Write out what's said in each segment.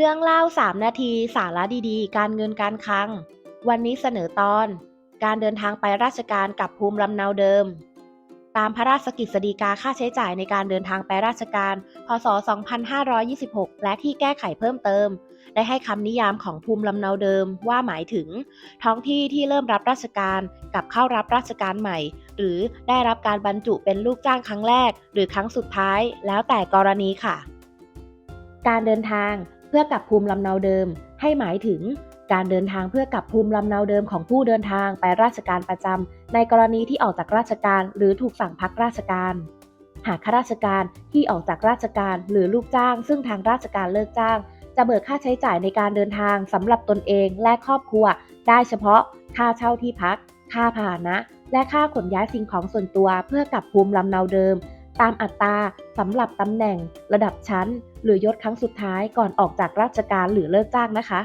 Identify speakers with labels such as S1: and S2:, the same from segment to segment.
S1: เรื่องเล่า 3 นาที สาระดีๆ การเงินการคลัง วันนี้เสนอตอน การเดินทางไปราชการกับภูมิลำเนาเดิม ตามพระราชกิจสีกาค่าใช้จ่ายในการเดินทางไปราชการ พศ 2526 และที่แก้ไขเพิ่มเติม ได้ให้คำนิยามของภูมิลำเนาเดิมว่าหมายถึง ท้องที่ที่เริ่มรับราชการกับเข้ารับราชการใหม่ หรือได้รับการบรรจุเป็นลูกจ้างครั้งแรก หรือครั้งสุดท้าย แล้วแต่กรณีค่ะ การเดินทาง เพื่อกลับภูมิลำเนาเดิม ให้หมายถึง การเดินทางเพื่อกลับภูมิลำเนาเดิมของผู้เดินทางไปราชการประจำในกรณีที่ออกจากราชการหรือถูกสั่งพักราชการ หากข้าราชการที่ออกจากราชการหรือลูกจ้าง ซึ่งทางราชการเลิกจ้าง จะเบิกค่าใช้จ่ายในการเดินทางสำหรับตนเองและครอบครัว ได้เฉพาะ ค่าเช่าที่พัก ค่าพาหนะ และค่าขนย้ายสิ่งของส่วนตัวเพื่อกลับภูมิลำเนาเดิม ตามอัตราสำหรับตำแหน่ง ระดับชั้น หรือยศครั้งสุดท้ายก่อนออกจากราชการหรือเลิกจ้างนะคะ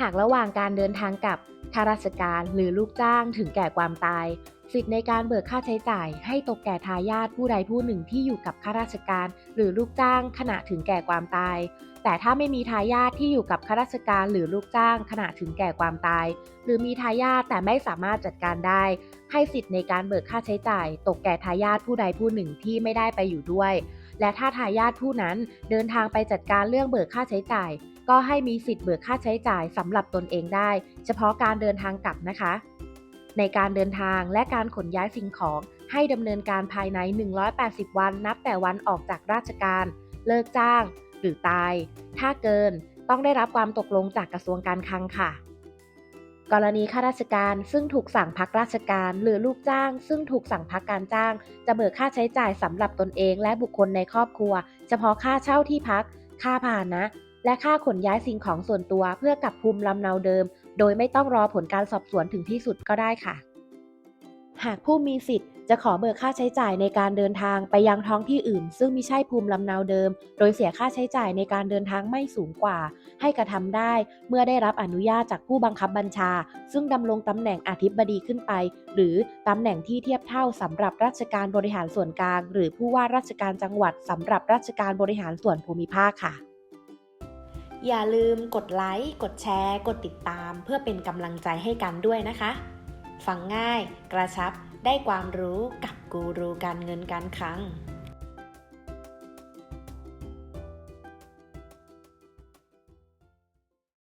S1: หากระหว่างการเดินทางกลับ ข้าราชการหรือลูกจ้างถึงแก่ความตาย สิทธิในการเบิกค่าใช้จ่าย ให้ตกแก่ทายาทผู้ใดผู้หนึ่งที่อยู่กับข้าราชการ หรือลูกจ้างขณะถึงแก่ความตาย แต่ถ้าไม่มีทายาทที่อยู่กับข้าราชการหรือลูกจ้างขณะถึงแก่ความตาย หรือมีทายาทแต่ไม่สามารถจัดการได้ ให้สิทธิในการเบิกค่าใช้จ่าย ตกแก่ทายาทผู้ใดผู้หนึ่งที่ไม่ได้ไปอยู่ด้วย และถ้าทายาทผู้นั้นเดินทางไปจัดการเรื่องเบิกค่าใช้จ่าย ก็ให้มีสิทธิ์เบิกค่าใช้จ่ายสำหรับตนเองได้ เฉพาะการเดินทางกลับนะคะ ในการเดินทางและการขนย้ายสิ่งของให้ดำเนินการภายใน 180 วันนับแต่วันออกจากราชการ เลิกจ้าง หรือตาย ถ้าเกินต้องได้รับความตกลงจากกระทรวงการคลังค่ะ กรณีข้าราชการซึ่งถูกสั่งพักราชการ หรือลูกจ้าง ซึ่งถูกสั่งพักการจ้าง จะเบิกค่าใช้จ่ายสำหรับตนเองและบุคคลในครอบครัว เฉพาะค่าเช่าที่พัก ค่าพาหนะ และค่าขนย้ายสิ่งของส่วนตัวเพื่อกลับภูมิลำเนาเดิม โดยไม่ต้องรอผลการสอบสวนถึงที่สุดก็ได้ค่ะ หากผู้มีสิทธิ์จะขอเบิกค่าใช้จ่ายในการเดินทางไปยังท้องที่อื่น ซึ่งมิใช่ภูมิลำเนาเดิม โดยเสียค่าใช้จ่ายในการเดินทางไม่สูงกว่า ให้กระทำได้เมื่อได้รับอนุญาตจากผู้บังคับบัญชา ซึ่งดำรงตำแหน่งอธิบดีขึ้นไป หรือตำแหน่งที่เทียบเท่าสำหรับราชการบริหารส่วนกลาง หรือผู้ว่าราชการจังหวัดสำหรับราชการบริหารส่วนภูมิภาคค่ะ อย่าลืมกดไลค์ กดแชร์ กดติดตาม เพื่อเป็นกำลังใจให้กันด้วยนะคะ ฟังง่าย กระชับ ได้ความรู้กับกูรูการเงินการคลัง